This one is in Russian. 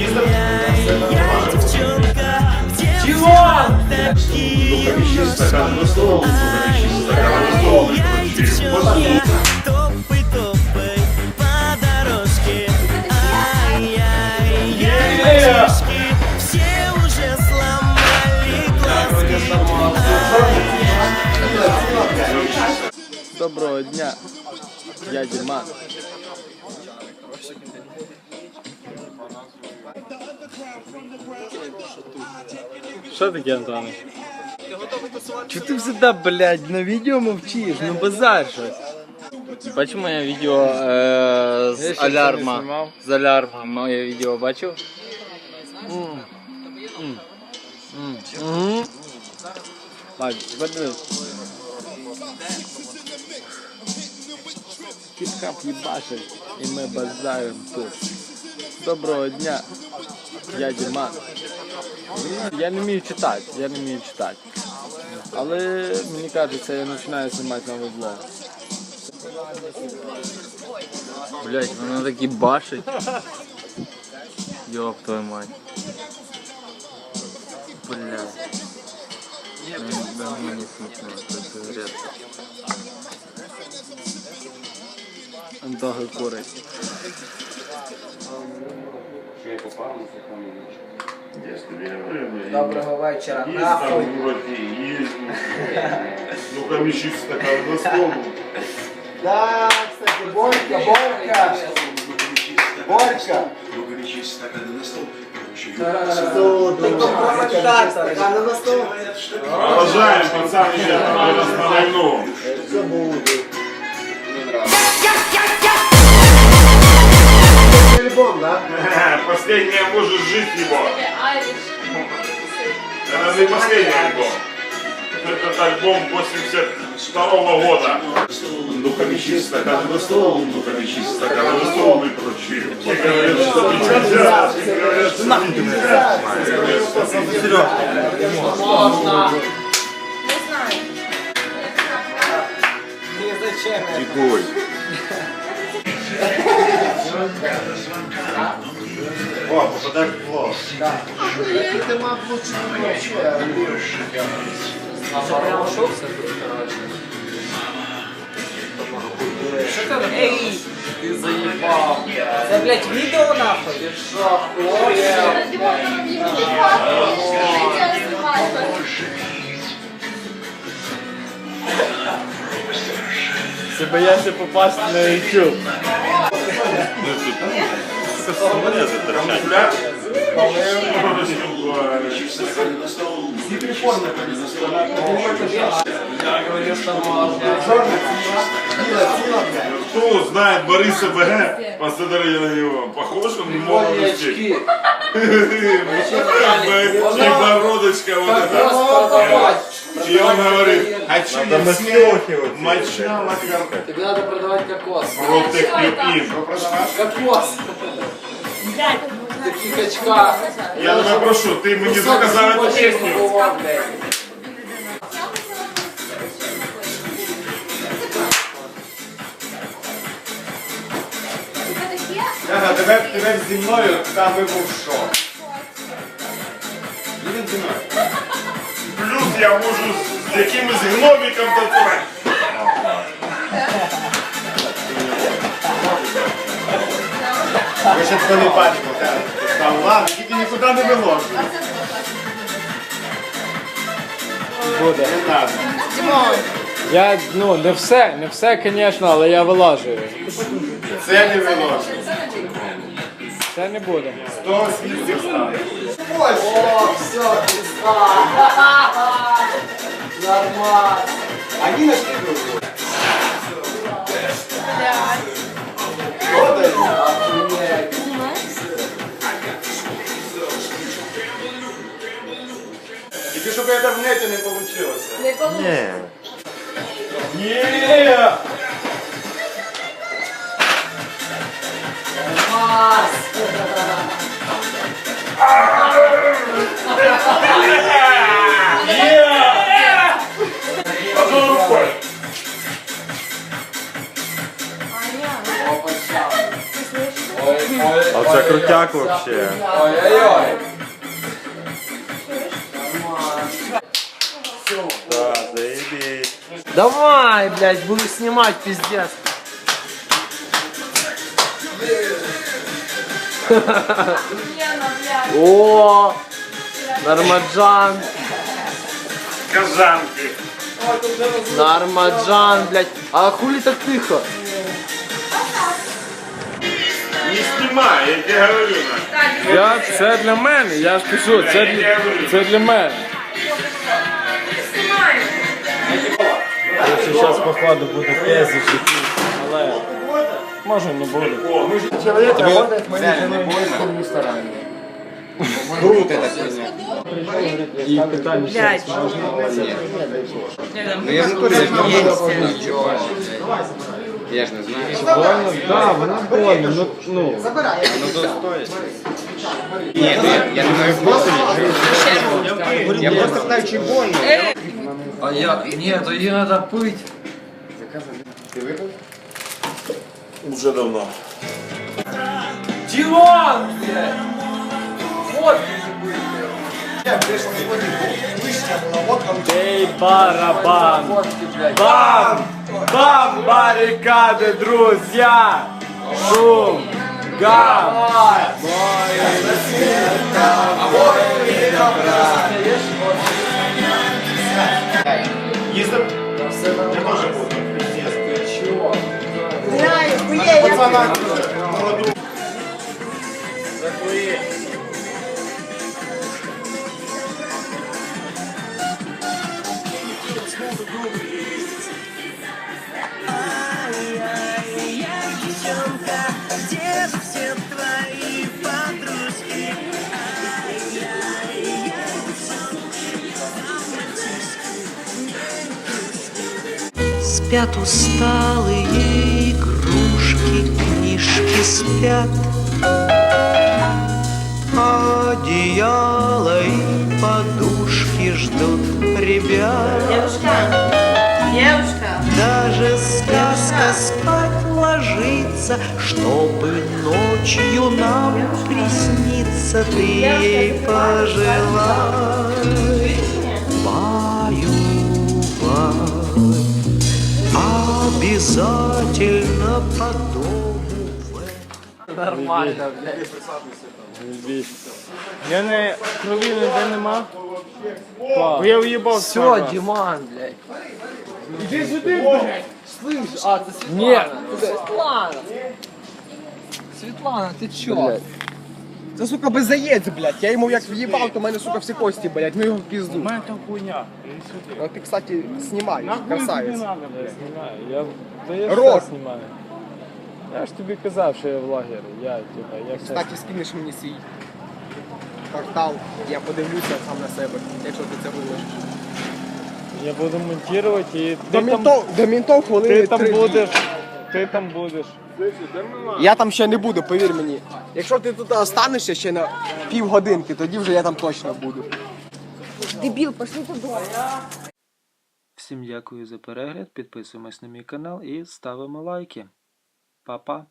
Їздив? Стакан на стол, стакан на стол. Топай, топай по дорожке. Ай-яй, мальчишки, все уже сломали глазки. Доброго дня, я Діман. Що таке, Антоне? Чого ти завжди, блядь, на відео мовчиш? Ну базар щось. Бачив моє відео е, Я з ще це не алярма. знімав. З алярма моє відео бачив? Бать, подивись. Хіп-хап їбашить і ми базарим тут. Доброго дня, я Діман. Я не вмію читати, я не вмію читати. Але мені кажеться, я починаю знімати новий блог. Блять, воно такі башить. Йоп твою мать. Блять. Да, мені смішно, це сигарет. Антоха курить. Доброго вечора. Есть Нахуй. там вроде, есть. Ну-ка, мещи стакан на стол. Да, кстати, Борька, Борька. Борька. Провокатор. Стаканы на стол. Продолжаем, пацаны, я на войну. Альбом, да? Последняя может жить его. Это не последний альбом. Этот альбом 82 года. Ну-ка, мещи стакан на стол, ну-ка, мещи стакан на стол и прочее. Все говорят, что нельзя, все говорят, что нельзя. Все говорят, что Можна. Не зачем. О, попадаешь в влог. Ты мог лучше не вообще. Ей, ти заїбав. Це, блядь, відео нахуй? Ти що, Ти боявся попасти на YouTube. Кто знает Бориса БГ, посмотри на него. Похож он в молодости. И бородочка вот эта. И он говорит, хочу не съесть моча лакарка. Тобі треба продавати кокос. Протеклюпин. Кокос. Такі качка. Я тебе прошу, ты мне заказал эту песню. Ага, тебе, тебе зі мною там вибув шок. Їдемо зі мною. Я можу з якимось гномиком танцевать. Ви ще хто не бачив, там ладно, тільки нікуди не виложу. Буде. Не. Я, ну, не все, не все, звісно, але я вилажую. Це не виложу. Це не буде. Сто свідців стане. О, все, пизда. Нормально. Они нашли друг друга. Продали. Охуеть. Тільки щоб це в неті не вийшло. Не получится. Ні. Мас. А це крутяк вообще. вообще. Ой-ой-ой. Да, заебись. Давай, блядь, буду снимать, пиздец. О, Нормаджан, Казанки. Нормаджан, блядь. А хули так тихо? Не снимай, я тебе говорю. на. Я, це для мене, я ж кажу, це для, це для мене. Якщо зараз походу буде пезич якийсь, але може не буде. І питання ще раз можна? Я ж не знаю. Больно? Так, вона больно, ну, ну. Ні, ну я, я не знаю способів. Я просто знаю, чи больно. А я, нет, ее надо пыть. Уже давно. Дилан, блядь. Вот Ей, барабан! фотки, блядь. Бам! Бам! Баррикады, друзья! Шум! Гам! Їздив? Я теж був. Пиздец. Знаю, хує, я Пацана, молоду. Я Спят усталые игрушки, книжки спят. Одеяло и подушки ждут ребят. Девушка, девушка. Даже сказка спать ложится Чтобы ночью нам присниться. Ты ей пожелай Обязательно по дому Нормально, блядь. Я не крові ніде нема. Бо я уїбав Все, Диман, блядь. Иди сюда, блядь. Слышь, а, ты Светлана. Нет. Светлана. Светлана, ты чё? Це, сука, безаєць, блядь. Я йому як в'їбав, то в мене, сука, всі кості, блядь. Ну його в пізду. У мене там хуйня. Ну, ти, кстати, знімаєш, тобі красавець. надо, блядь, знімаю. Я, та я Рот. все знімаю. Я ж тобі казав, що я влогер. Я, типа, я все. Кстати, скинеш мені свій портал, я подивлюся сам на себе, якщо ти це виложиш. Я буду монтувати і До ти там, мінтов, до мінтов хвилини ти там три. будеш. Ти там будеш. Я там ще не буду, повір мені. Якщо ти тут останешся ще на півгодинки, тоді вже я там точно буду. Дебіл, пошли туди. Всім дякую за перегляд, підписуємось на мій канал і ставимо лайки. Па-па!